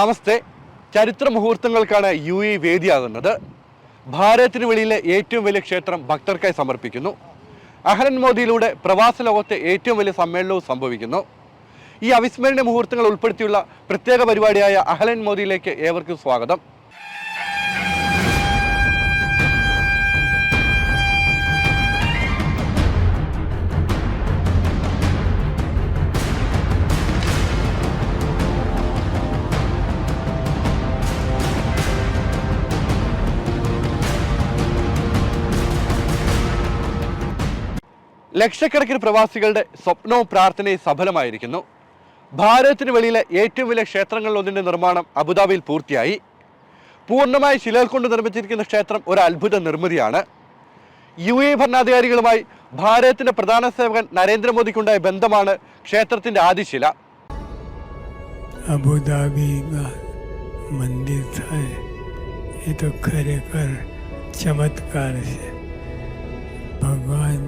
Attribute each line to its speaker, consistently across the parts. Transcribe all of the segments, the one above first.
Speaker 1: നമസ്തേ. ചരിത്ര മുഹൂർത്തങ്ങൾക്കാണ് U A വേദിയാകുന്നത്. ഭാരതത്തിന് വെളിയിലെ ഏറ്റവും വലിയ ക്ഷേത്രം ഭക്തർക്കായി സമർപ്പിക്കുന്നു. അഹ്ലൻ മോദിയിലൂടെ പ്രവാസ ലോകത്തെ ഏറ്റവും വലിയ സമ്മേളനവും സംഭവിക്കുന്നു. ഈ അവിസ്മരണീയ മുഹൂർത്തങ്ങൾ ഉൾപ്പെടുത്തിയുള്ള പ്രത്യേക പരിപാടിയായ അഹലൻ മോദിയിലേക്ക് ഏവർക്കും സ്വാഗതം. ലക്ഷക്കണക്കിന് പ്രവാസികളുടെ സ്വപ്നവും പ്രാർത്ഥനയും സഫലമായിരിക്കുന്നു. ഭാരതത്തിന് വെളിയിലെ ഏറ്റവും വലിയ ക്ഷേത്രങ്ങളിലൊന്നിന്റെ നിർമ്മാണം അബുദാബിയിൽ പൂർത്തിയായി. പൂർണമായി ശിലകൾ കൊണ്ട് നിർമ്മിച്ചിരിക്കുന്ന ക്ഷേത്രം ഒരു അത്ഭുത നിർമ്മിതിയാണ്. യു എ ഭരണാധികാരികളുമായി ഭാരതത്തിന്റെ പ്രധാന സേവകൻ നരേന്ദ്രമോദിക്കുണ്ടായ ബന്ധമാണ് ക്ഷേത്രത്തിന്റെ ആദിശില
Speaker 2: അബുദാബി ഭഗവാൻ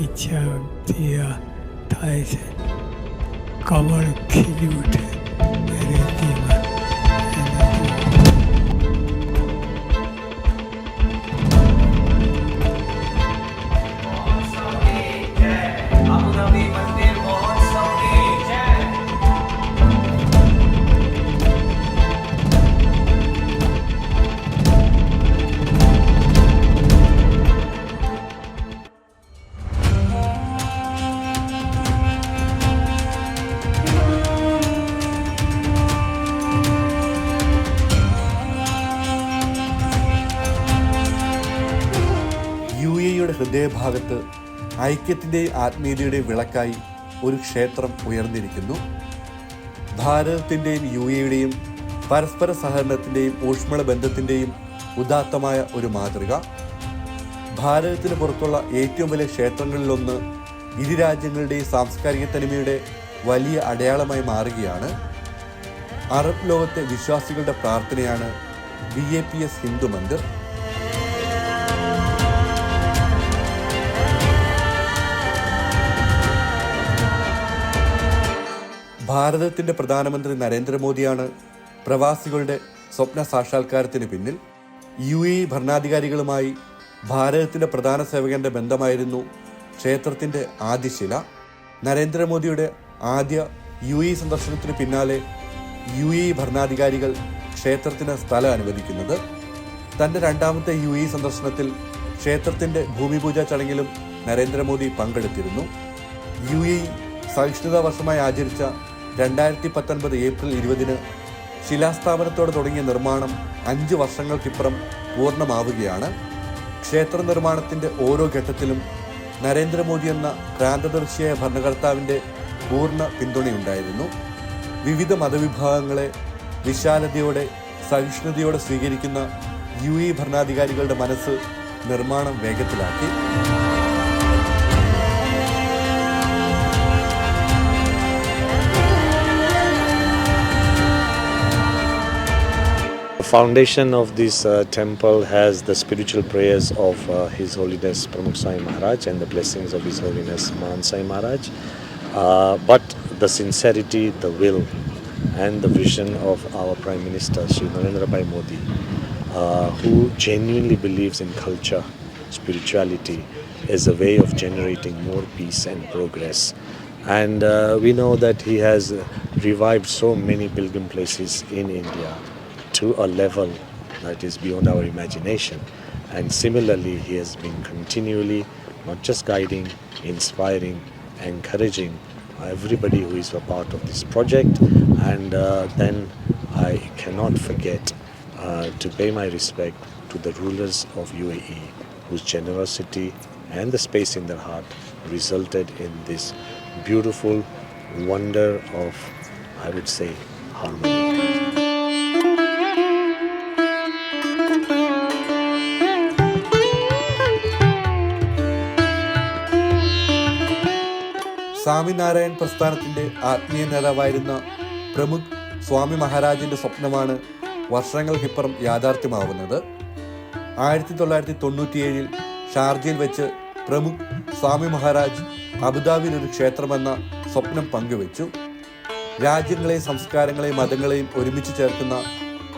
Speaker 2: ઈચ્છાથી આ થાય છે. કમળ ખીલી ઉઠે.
Speaker 1: എയുടെ ഹൃദയഭാഗത്ത് ഐക്യത്തിന്റെയും ആത്മീയതയുടെയും വിളക്കായി ഒരു ക്ഷേത്രം ഉയർന്നിരിക്കുന്നു. ഭാരതത്തിന്റെയും യു എയുടെയും പരസ്പര സഹകരണത്തിന്റെയും ഊഷ്മള ബന്ധത്തിന്റെയും ഉദാത്തമായ ഒരു മാതൃക. ഭാരതത്തിന് പുറത്തുള്ള ഏറ്റവും വലിയ ക്ഷേത്രങ്ങളിലൊന്ന് ഇരു രാജ്യങ്ങളുടെയും സാംസ്കാരിക തനിമയുടെ വലിയ അടയാളമായി മാറുകയാണ്. അറബ് ലോകത്തെ വിശ്വാസികളുടെ പ്രാർത്ഥനയാണ് B A P S Hindu Mandir. ഭാരതത്തിന്റെ പ്രധാനമന്ത്രി നരേന്ദ്രമോദിയാണ് പ്രവാസികളുടെ സ്വപ്ന സാക്ഷാത്കാരത്തിന് പിന്നിൽ. യു എ ഭരണാധികാരികളുമായി ഭാരതത്തിന്റെ പ്രധാന സേവകന്റെ ബന്ധമായിരുന്നു ക്ഷേത്രത്തിന്റെ ആദ്യശില നരേന്ദ്രമോദിയുടെ ആദ്യ യു എ സന്ദർശനത്തിന് പിന്നാലെ യു എ ഭരണാധികാരികൾ ക്ഷേത്രത്തിന് സ്ഥലം അനുവദിക്കുന്നത്. തന്റെ രണ്ടാമത്തെ യു എ സന്ദർശനത്തിൽ ക്ഷേത്രത്തിന്റെ ഭൂമിപൂജ ചടങ്ങിലും നരേന്ദ്രമോദി പങ്കെടുത്തിരുന്നു. യു എ സഹിഷ്ണുതാ വർഷമായി ആചരിച്ച രണ്ടായിരത്തി പത്തൊൻപത് ഏപ്രിൽ ഇരുപതിന് ശിലാസ്ഥാപനത്തോടെ തുടങ്ങിയ നിർമ്മാണം അഞ്ച് വർഷങ്ങൾക്കിപ്പുറം പൂർണമാവുകയാണ്. ക്ഷേത്ര നിർമ്മാണത്തിന്റെ ഓരോ ഘട്ടത്തിലും നരേന്ദ്രമോദി എന്ന ക്രാന്തദർശിയായ ഭരണകർത്താവിന്റെ പൂർണ പിന്തുണയുണ്ടായിരുന്നു. വിവിധ മതവിഭാഗങ്ങളെ വിശാലതയോടെ സഹിഷ്ണുതയോടെ സ്വീകരിക്കുന്ന യു എ ഭരണാധികാരികളുടെ മനസ്സ് നിർമ്മാണം വേഗത്തിലാക്കി.
Speaker 3: Foundation of this uh, temple has the spiritual prayers of uh, His Holiness Pramukh Sai Maharaj and the blessings of His Holiness Mahan Sai Maharaj. Uh, but the sincerity, the will, and the vision of our Prime Minister Sri Narendra Bhai Modi, uh, who genuinely believes in culture, spirituality, as a way of generating more peace and progress. And uh, we know that he has revived so many pilgrim places in India to a level that is beyond our imagination. And similarly, he has been continually not just guiding, inspiring, encouraging everybody who is a part of this project. And uh, then I cannot forget uh, to pay my respect to the rulers of UAE, whose generosity and the space in their heart resulted in this beautiful wonder of, I would say, harmony.
Speaker 1: Swaminarayan പ്രസ്ഥാനത്തിന്റെ ആത്മീയ നേതാവായിരുന്ന പ്രമുഖ് സ്വാമി മഹാരാജിന്റെ സ്വപ്നമാണ് വർഷങ്ങൾക്കിപ്പുറം യാഥാർത്ഥ്യമാവുന്നത്. ആയിരത്തി തൊള്ളായിരത്തി തൊണ്ണൂറ്റിയേഴിൽ ഷാർജയിൽ വെച്ച് പ്രമുഖ് സ്വാമി മഹാരാജ് അബുദാബിയിൽ ഒരു ക്ഷേത്രമെന്ന സ്വപ്നം പങ്കുവച്ചു. രാജ്യങ്ങളെയും സംസ്കാരങ്ങളെയും മതങ്ങളെയും ഒരുമിച്ച് ചേർക്കുന്ന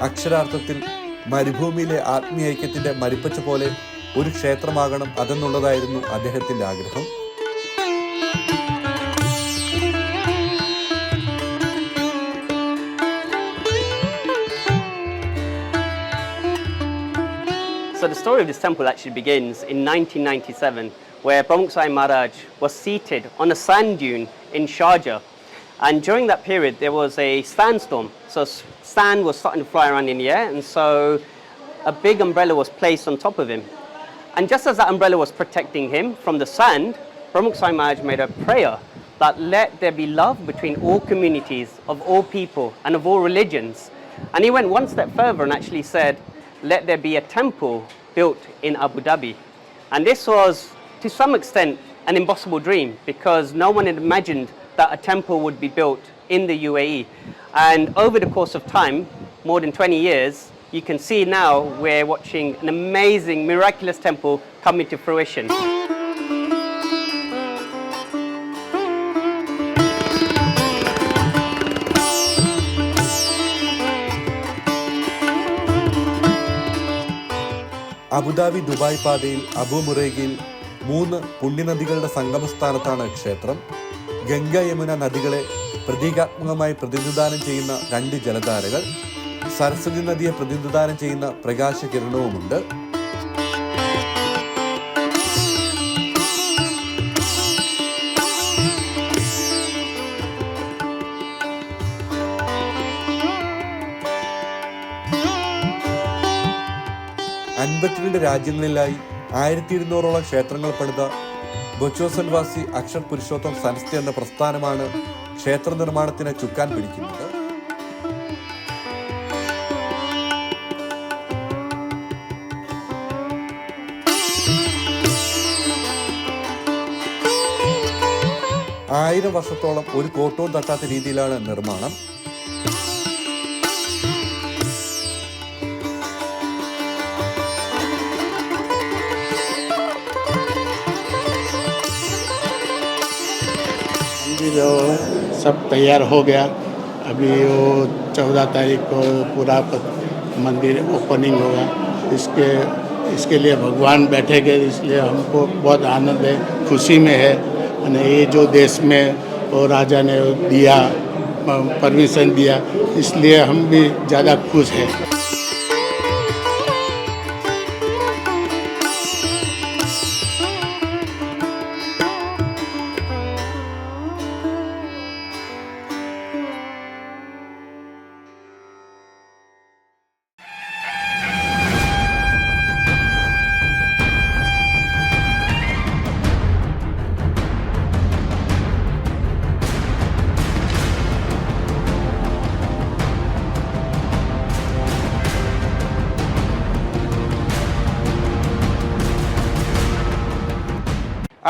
Speaker 1: അക്ഷരാർത്ഥത്തിൽ മരുഭൂമിയിലെ ആത്മീയ ഐക്യത്തിന്റെ മരിപ്പച്ച പോലെ ഒരു ക്ഷേത്രമാകണം അതെന്നുള്ളതായിരുന്നു അദ്ദേഹത്തിന്റെ ആഗ്രഹം.
Speaker 4: Story of this temple actually begins in 1997, where Pramukh Sai Maharaj was seated on a sand dune in Sharjah. And during that period, there was a sandstorm. So sand was starting to fly around in the air, and so a big umbrella was placed on top of him. And just as that umbrella was protecting him from the sand, Pramukh Sai Maharaj made a prayer that let there be love between all communities, of all people, and of all religions. And he went one step further and actually said, let there be a temple built in Abu Dhabi. And this was, to some extent, an impossible dream because no one had imagined that a temple would be built in the UAE. And over the course of time, more than 20 years, you can see now we're watching an amazing, miraculous temple come into fruition.
Speaker 1: Abu Dhabi Dubai പാതയിൽ Abu മുറേഗയിൽ മൂന്ന് പുണ്യനദികളുടെ സംഗമസ്ഥാനത്താണ് ക്ഷേത്രം. ഗംഗ യമുന നദികളെ പ്രതീകാത്മകമായി പ്രതിനിധാനം ചെയ്യുന്ന രണ്ട് ജലധാരകൾ. സരസ്വതി നദിയെ പ്രതിനിധാനം ചെയ്യുന്ന പ്രകാശ അൻപത്തിരണ്ട് രാജ്യങ്ങളിലായി ആയിരത്തി ഇരുന്നൂറോളം ക്ഷേത്രങ്ങൾ പണിത ബൊച്ചോസൻവാസി അക്ഷർ പുരുഷോത്തം സനസ്തി എന്ന പ്രസ്ഥാനമാണ് ക്ഷേത്ര നിർമ്മാണത്തിന് ചുക്കാൻ പിടിക്കുന്നത്. ആയിരം വർഷത്തോളം ഒരു കോട്ടവും തട്ടാത്ത രീതിയിലാണ് നിർമ്മാണം.
Speaker 5: जो सब तैयार हो गया। अभी वो चौदह तारीख को पूरा मंदिर ओपनिंग होगा। इसके इसके लिए भगवान बैठेंगे, इसलिए हमको बहुत आनंद है, खुशी में है। और ये जो देश में वो राजा ने दिया परमिशन दिया, इसलिए हम भी ज़्यादा खुश हैं।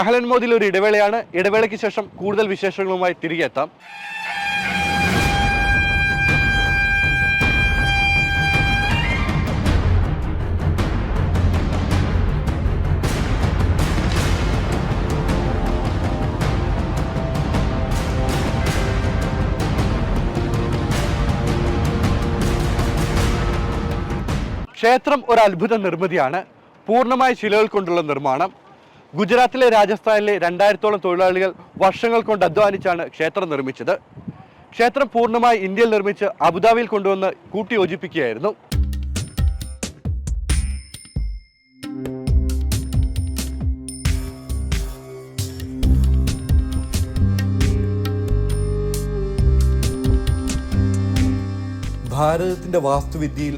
Speaker 1: അഹലൻ മോദിയിൽ ഒരു ഇടവേളയാണ്. ഇടവേളയ്ക്ക് ശേഷം കൂടുതൽ വിശേഷങ്ങളുമായി തിരികെ എത്താം ക്ഷേത്രം ഒരു അത്ഭുത നിർമ്മിതിയാണ്. പൂർണമായ ശിലകൾ കൊണ്ടുള്ള നിർമ്മാണം. ഗുജറാത്തിലെ രാജസ്ഥാനിലെ രണ്ടായിരത്തോളം തൊഴിലാളികൾ വർഷങ്ങൾ കൊണ്ട് അധ്വാനിച്ചാണ് ക്ഷേത്രം നിർമ്മിച്ചത്. ക്ഷേത്രം പൂർണമായി ഇന്ത്യയിൽ നിർമ്മിച്ച് അബുദാബിയിൽ കൊണ്ടുവന്ന് കൂട്ടിയോജിപ്പിക്കുകയായിരുന്നു ഭാരതത്തിന്റെ വാസ്തുവിദ്യയിൽ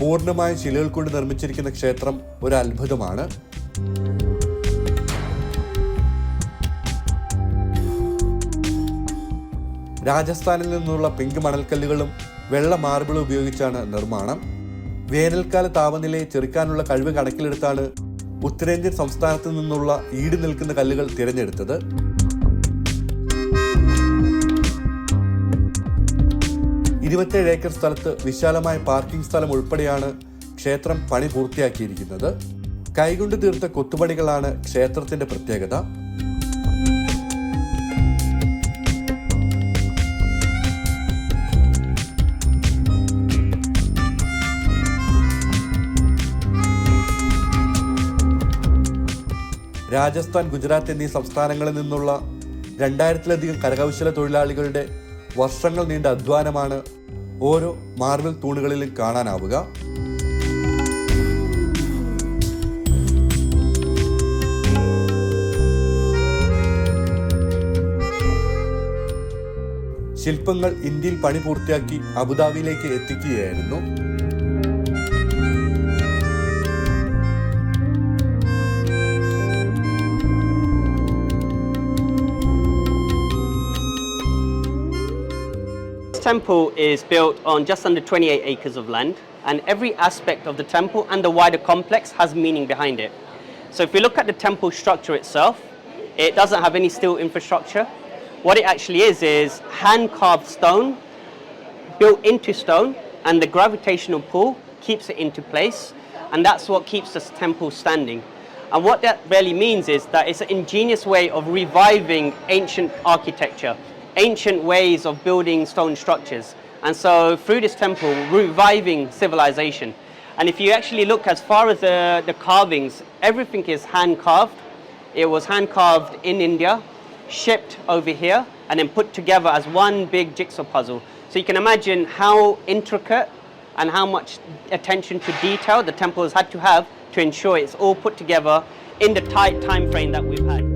Speaker 1: പൂർണമായ ശിലകൾ കൊണ്ട് നിർമ്മിച്ചിരിക്കുന്ന ക്ഷേത്രം ഒരു അത്ഭുതമാണ്. രാജസ്ഥാനിൽ നിന്നുള്ള പിങ്ക് മണൽക്കല്ലുകളും വെള്ള മാർബിളും ഉപയോഗിച്ചാണ് നിർമ്മാണം. വേനൽക്കാല താപനിലയെ ചെറുക്കാനുള്ള കഴിവ് കണക്കിലെടുത്താണ് ഉത്തരേന്ത്യൻ സംസ്ഥാനത്ത് നിന്നുള്ള ഈട് നിൽക്കുന്ന കല്ലുകൾ തിരഞ്ഞെടുത്തത്. ഇരുപത്തേഴ് ഏക്കർ സ്ഥലത്ത് വിശാലമായ പാർക്കിംഗ് സ്ഥലം ഉൾപ്പെടെയാണ് ക്ഷേത്രം പണി പൂർത്തിയാക്കിയിരിക്കുന്നത്. കൈകൊണ്ട് തീർത്ത കൊത്തുപണികളാണ് ക്ഷേത്രത്തിന്റെ പ്രത്യേകത. രാജസ്ഥാൻ ഗുജറാത്ത് എന്നീ സംസ്ഥാനങ്ങളിൽ നിന്നുള്ള രണ്ടായിരത്തിലധികം കരകൗശല തൊഴിലാളികളുടെ വർഷങ്ങൾ നീണ്ട അധ്വാനമാണ് ഓരോ മാർബിൾ തൂണുകളിലും കാണാനാവുക. ശില്പങ്ങൾ ഇന്ത്യയിൽ പണി പൂർത്തിയാക്കി അബുദാബിയിലേക്ക് എത്തിക്കുകയായിരുന്നു.
Speaker 4: Temple is built on just under 28 acres of land, and every aspect of the temple and the wider complex has meaning behind it. So, if we look at the temple structure itself, it doesn't have any steel infrastructure. What it actually is is hand carved stone built into stone, and the gravitational pull keeps it into place, and that's what keeps this temple standing. And what that really means is that it's an ingenious way of reviving ancient architecture, ancient ways of building stone structures. And so, through this temple, reviving civilization. And if you actually look as far as the, the carvings, everything is hand carved. It was hand carved in India, shipped over here, and then put together as one big jigsaw puzzle. So you can imagine how intricate and how much attention to detail the temple has had to have to ensure it's all put together in the tight time frame that we've had.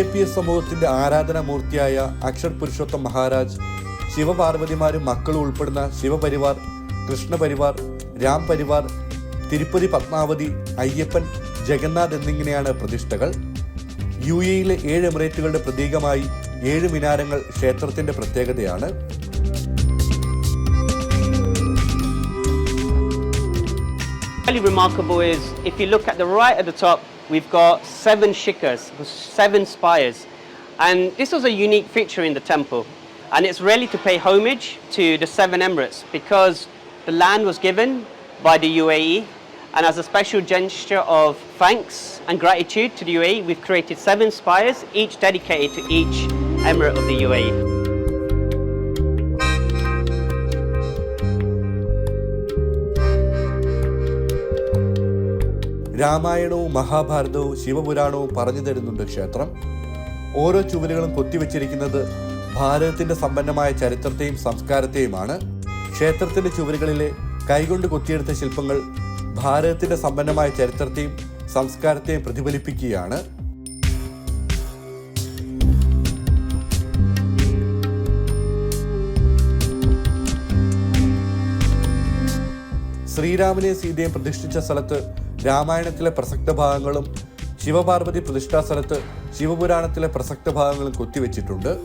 Speaker 1: A P S സമൂഹത്തിന്റെ ആരാധനാമൂർത്തിയായ അക്ഷർ പുരുഷോത്തം മഹാരാജ് ശിവപാർവതിമാരും മക്കളും ഉൾപ്പെടുന്ന ശിവപരിവാർ കൃഷ്ണപരിവാർ രാം പരിവാർ തിരുപ്പതി പത്മാവതി അയ്യപ്പൻ ജഗന്നാഥ് എന്നിങ്ങനെയാണ് പ്രതിഷ്ഠകൾ. U എയിലെ ഏഴ് എമിറേറ്റുകളുടെ പ്രതീകമായി ഏഴ് മിനാരങ്ങൾ ക്ഷേത്രത്തിന്റെ പ്രത്യേകതയാണ്.
Speaker 4: Really remarkable is if you look at the right at the top, we've got seven shikhars, seven spires. And this was a unique feature in the temple. And it's really to pay homage to the seven emirates because the land was given by the UAE. And as a special gesture of thanks and gratitude to the UAE, we've created seven spires, each dedicated to each emirate of the. UAE.
Speaker 1: രാമായണവും മഹാഭാരതവും ശിവപുരാണവും പറഞ്ഞു തരുന്നുണ്ട് ക്ഷേത്രം. ഓരോ ചുവരുകളും കൊത്തിവെച്ചിരിക്കുന്നത് ഭാരതത്തിന്റെ സമ്പന്നമായ ചരിത്രത്തെയും സംസ്കാരത്തെയുമാണ്. ക്ഷേത്രത്തിന്റെ ചുവരുകളിലെ കൈകൊണ്ട് കൊത്തിയെടുത്ത ശില്പങ്ങൾ ഭാരതത്തിന്റെ സമ്പന്നമായ ചരിത്രത്തെയും സംസ്കാരത്തെയും പ്രതിഫലിപ്പിക്കുകയാണ്. ശ്രീരാമനെയും സീതയും പ്രതിഷ്ഠിച്ച സ്ഥലത്ത് രാമായണത്തിലെ പ്രസക്ത ഭാഗങ്ങളും ശിവപാർവതി പ്രതിഷ്ഠാ സ്ഥലത്ത് ശിവപുരാണത്തിലെ പ്രസക്ത ഭാഗങ്ങളും കൊത്തിവെച്ചിട്ടുണ്ട്.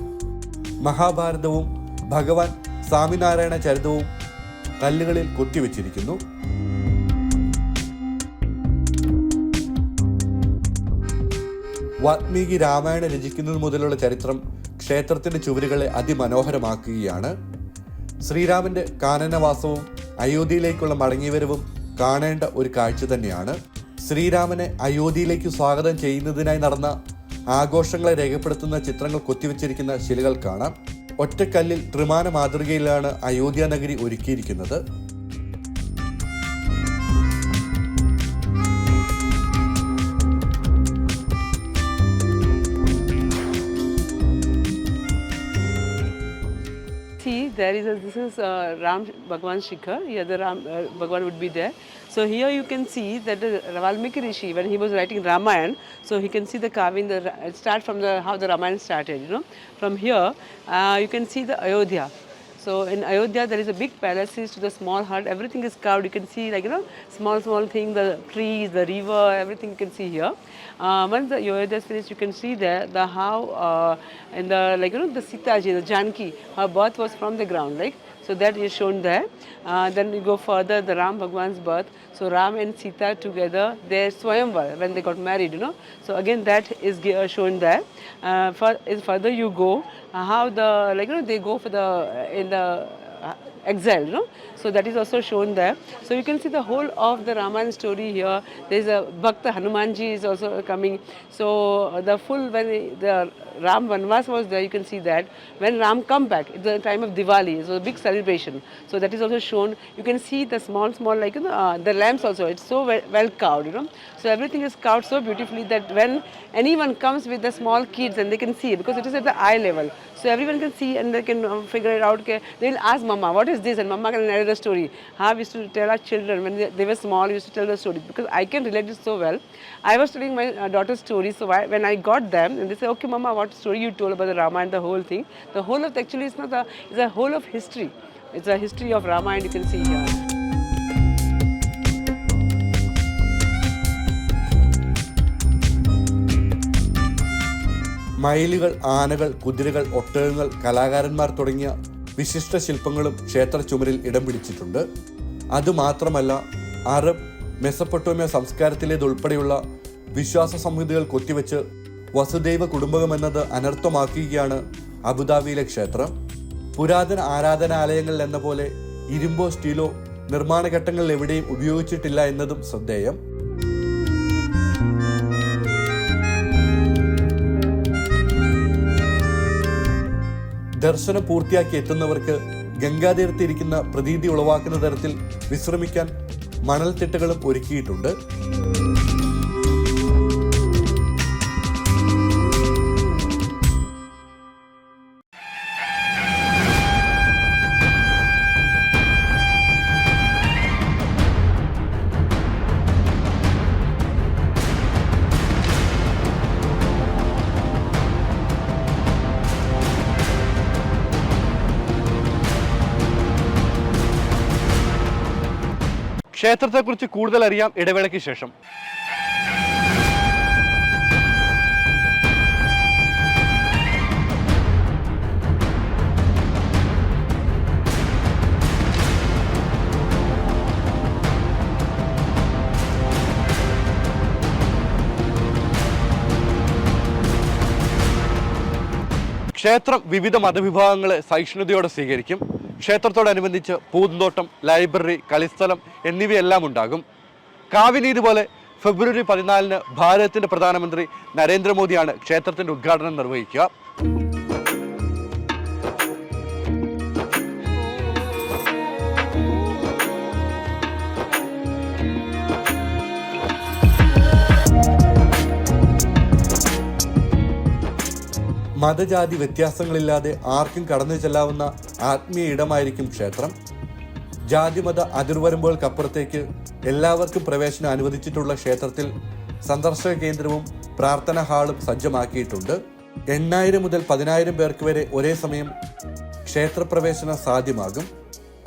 Speaker 1: മഹാഭാരതവും ഭഗവാൻ സ്വാമിനാരായണ ചരിതവും കല്ലുകളിൽ കൊത്തിവെച്ചിരിക്കുന്നു. വാത്മീകി രാമായണം രചിക്കുന്നത് മുതലുള്ള ചരിത്രം ക്ഷേത്രത്തിന്റെ ചുവരുകളെ അതിമനോഹരമാക്കുകയാണ്. ശ്രീരാമന്റെ കാനനവാസവും അയോധ്യയിലേക്കുള്ള മടങ്ങിവരവും കാണേണ്ട ഒരു കാഴ്ച തന്നെയാണ്. ശ്രീരാമനെ അയോധ്യയിലേക്ക് സ്വാഗതം ചെയ്യുന്നതിനായി നടന്ന ആഘോഷങ്ങളെ രേഖപ്പെടുത്തുന്ന ചിത്രങ്ങൾ കൊത്തിവെച്ചിരിക്കുന്ന ശിലകൾ കാണാം. ഒറ്റക്കല്ലിൽ ത്രിമാന മാതൃകയിലാണ് അയോധ്യ നഗരി ഒരുക്കിയിരിക്കുന്നത്.
Speaker 6: There is a, this is uh, Ram Bhagwan Shikhar. The Ram uh, Bhagwan would be there. So here you can see that the Valmiki Rishi, when he was writing Ramayan, so he can see the carving. The start from the how the Ramayan started. You know, from here uh, you can see the Ayodhya. So in Ayodhya there is a big palaces to the small hut. Everything is carved. You can see like you know small small thing, the trees, the river, everything you can see here. Uh, once the Ayodhya is finished, you can see there the how uh, the like you know the Sitaji, the Janki, her birth was from the ground, like so that is shown there. Uh, then we go further, the Ram Bhagwan's birth. So Ram and Sita together, their Swayamvar when they got married, you know. So again that is uh, shown there. Uh, for, further you go, uh, how the like you know they go for the uh, in the uh, exiled, you know. So that is also shown there. So you can see the whole of the Ramayana story here. There's a Bhakta Hanumanji is also coming. So the full when the Ram Vanvas was there, you can see that. When Ram come back, it's the time of Diwali. It's a big celebration. So that is also shown. You can see the small, small like you know, uh, the lamps also. It's so well, well carved, you know. So everything is carved so beautifully that when anyone comes with the small kids and they can see because it is at the eye level. So everyone can see and they can uh, figure it out. Okay, they will ask Mama, what is this? And Mama can narrate the story. How we used to tell our children when they, were small, we used to tell the story because I can relate it so well. I was telling my uh, daughter's story, so I, when I got them and they say, okay, Mama, what story you told about the Rama and the whole thing. The whole of actually is not the, it's a whole of history. It's a history of Rama and you can see here.
Speaker 1: മയിലുകൾ ആനകൾ കുതിരകൾ ഒട്ടകങ്ങൾ കലാകാരന്മാർ തുടങ്ങിയ വിശിഷ്ട ശില്പങ്ങളും ക്ഷേത്ര ചുമരിൽ ഇടം പിടിച്ചിട്ടുണ്ട്. അതുമാത്രമല്ല അറബ് മെസപ്പൊട്ടോമിയ സംസ്കാരത്തിലേതുൾപ്പെടെയുള്ള വിശ്വാസ സംഹിതകൾ കൊത്തിവെച്ച് വസുദൈവ കുടുംബകം എന്നത് അനർത്ഥമാക്കുകയാണ് അബുദാബിയിലെ ക്ഷേത്രം. പുരാതന ആരാധനാലയങ്ങളിൽ എന്ന പോലെ ഇരുമ്പോ സ്റ്റീലോ നിർമ്മാണ ഘട്ടങ്ങളിൽ എവിടെയും ഉപയോഗിച്ചിട്ടില്ല എന്നതും ശ്രദ്ധേയം. ദർശനം പൂർത്തിയാക്കി എത്തുന്നവർക്ക് ഗംഗാതീരത്തിരിക്കുന്ന പ്രതീതി ഉളവാക്കുന്ന തരത്തിൽ വിശ്രമിക്കാൻ മണൽത്തിട്ടകളും ഒരുക്കിയിട്ടുണ്ട്. ക്ഷേത്രത്തെക്കുറിച്ച് കൂടുതൽ അറിയാം ഇടവേളയ്ക്ക് ശേഷം. ക്ഷേത്രം വിവിധ മതവിഭാഗങ്ങളെ സഹിഷ്ണുതയോടെ സ്വീകരിക്കും. ക്ഷേത്രത്തോടനുബന്ധിച്ച് പൂന്തോട്ടം ലൈബ്രറി കളിസ്ഥലം എന്നിവയെല്ലാം ഉണ്ടാകും. കാവിനീതി പോലെ ഫെബ്രുവരി പതിനാലിന് ഭാരതത്തിന്റെ പ്രധാനമന്ത്രി നരേന്ദ്രമോദിയാണ് ക്ഷേത്രത്തിന്റെ ഉദ്ഘാടനം നിർവഹിക്കുക. മതജാതി വ്യത്യാസങ്ങളില്ലാതെ ആർക്കും കടന്നു ചെല്ലാവുന്ന ആത്മീയ ഇടമായിരിക്കും ക്ഷേത്രം. ജാതിമത അതിർവരമ്പുകൾക്കപ്പുറത്തേക്ക് എല്ലാവർക്കും പ്രവേശനം അനുവദിച്ചിട്ടുള്ള ക്ഷേത്രത്തിൽ സന്ദർശക കേന്ദ്രവും പ്രാർത്ഥനാ ഹാളും സജ്ജമാക്കിയിട്ടുണ്ട്. എണ്ണായിരം മുതൽ പതിനായിരം പേർക്ക് വരെ ഒരേ സമയം ക്ഷേത്രപ്രവേശനം സാധ്യമാകും.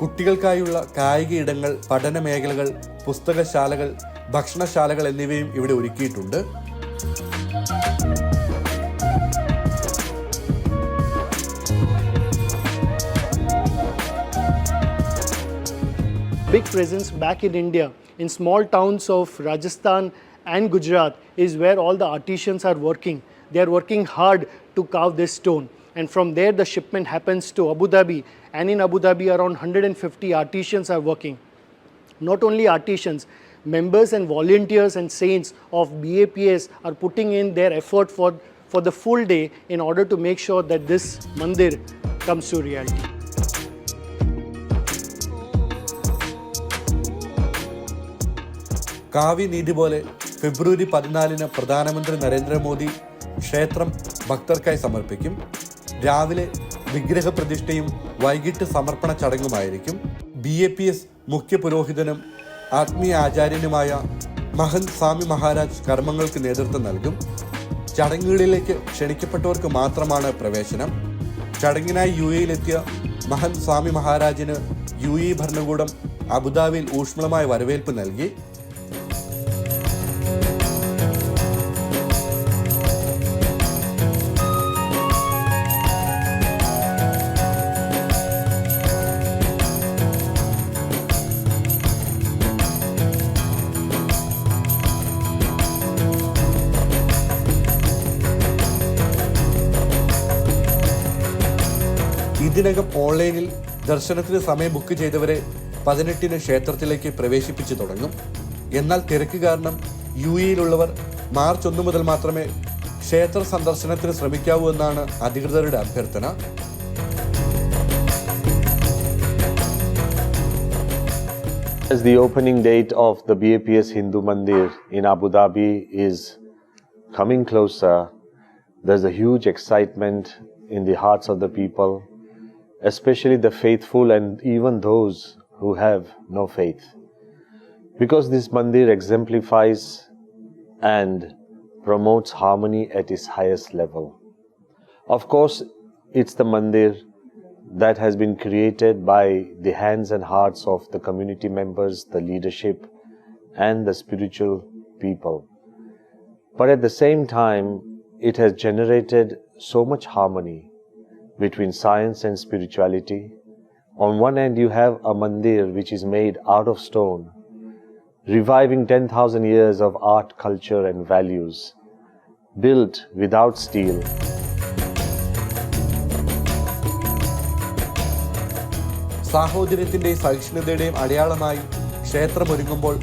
Speaker 1: കുട്ടികൾക്കായുള്ള കായിക ഇടങ്ങൾ പഠന മേഖലകൾ പുസ്തകശാലകൾ ഭക്ഷണശാലകൾ എന്നിവയും ഇവിടെ ഒരുക്കിയിട്ടുണ്ട്.
Speaker 7: Big presence back in India in small towns of Rajasthan and Gujarat is where all the artisans are working. They are working hard to carve this stone. And from there, the shipment happens to Abu Dhabi. And in Abu Dhabi, around 150 artisans are working. Not only artisans, members and volunteers and saints of BAPS are putting in their effort for, for the full day in order to make sure that this mandir comes to reality.
Speaker 1: കാവ്യനീതി പോലെ ഫെബ്രുവരി പതിനാലിന് പ്രധാനമന്ത്രി നരേന്ദ്രമോദി ക്ഷേത്രം ഭക്തർക്കായി സമർപ്പിക്കും. രാവിലെ വിഗ്രഹ പ്രതിഷ്ഠയും വൈകിട്ട് സമർപ്പണ ചടങ്ങുമായിരിക്കും. ബി എ പി എസ് മുഖ്യ പുരോഹിതനും ആത്മീയ ആചാര്യനുമായ മഹന്ത് സ്വാമി മഹാരാജ് കർമ്മങ്ങൾക്ക് നേതൃത്വം നൽകും. ചടങ്ങുകളിലേക്ക് ക്ഷണിക്കപ്പെട്ടവർക്ക് മാത്രമാണ് പ്രവേശനം. ചടങ്ങിനായി യു എയിലെത്തിയ മഹന്ത് സ്വാമി മഹാരാജിന് യു എ ഭരണകൂടം അബുദാബിയിൽ ഊഷ്മളമായ വരവേൽപ്പ് നൽകി. ഇതിനകം ഓൺലൈനിൽ ദർശനത്തിന് സമയം ബുക്ക് ചെയ്തവരെ പതിനെട്ടിന് ക്ഷേത്രത്തിലേക്ക് പ്രവേശിപ്പിച്ചു തുടങ്ങും. എന്നാൽ തിരക്ക് കാരണം യു എയിലുള്ളവർ മാർച്ച് ഒന്ന് മുതൽ മാത്രമേ ക്ഷേത്ര സന്ദർശനത്തിന് ശ്രമിക്കാവൂ എന്നാണ് അധികൃതരുടെ അഭ്യർത്ഥന.
Speaker 3: As the opening date of the BAPS Hindu Mandir in Abu Dhabi is coming closer, there's a huge excitement in the hearts of the people, especially the faithful and even those who have no faith. Because this mandir exemplifies and promotes harmony at its highest level. Of course, it's the mandir that has been created by the hands and hearts of the community members, the leadership, and the spiritual people. But at the same time, it has generated so much harmony between science and spirituality. On one end, you have a mandir which is made out of stone, reviving 10,000 years of art, culture, and values, built without steel.
Speaker 1: സാഹോദര്യത്തിന്റെയും സഹിഷ്ണുതയുടെയും അടയാളമായി ക്ഷേത്രം ഒരുങ്ങുമ്പോൾ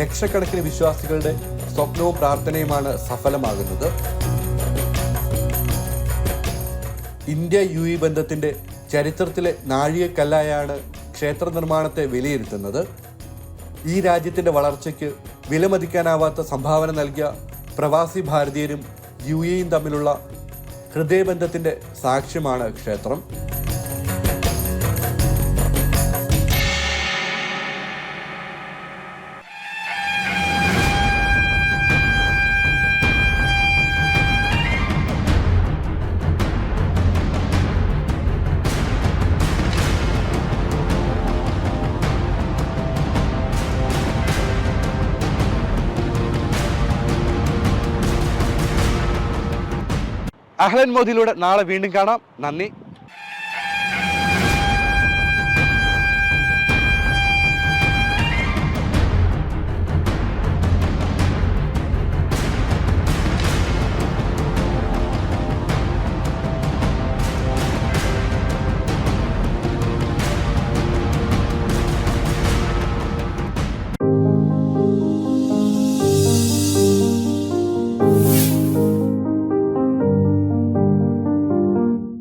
Speaker 1: ലക്ഷക്കണക്കിന് വിശ്വാസികളുടെ സ്വപ്നവും പ്രാർത്ഥനയുമാണ് സഫലമാകുന്നത് India U E ബന്ധത്തിന്റെ ചരിത്രത്തിലെ നാഴികക്കല്ലായാണ് ക്ഷേത്ര നിർമ്മാണത്തെ വിലയിരുത്തുന്നത്. ഈ രാജ്യത്തിന്റെ വളർച്ചയ്ക്ക് വിലമതിക്കാനാവാത്ത സംഭാവന നൽകിയ പ്രവാസി ഭാരതീയരും യു എയും തമ്മിലുള്ള ഹൃദയബന്ധത്തിന്റെ സാക്ഷ്യമാണ് ക്ഷേത്രം. അഹ്ലൻ മോദിയിലൂടെ നാളെ വീണ്ടും കാണാം. നന്ദി.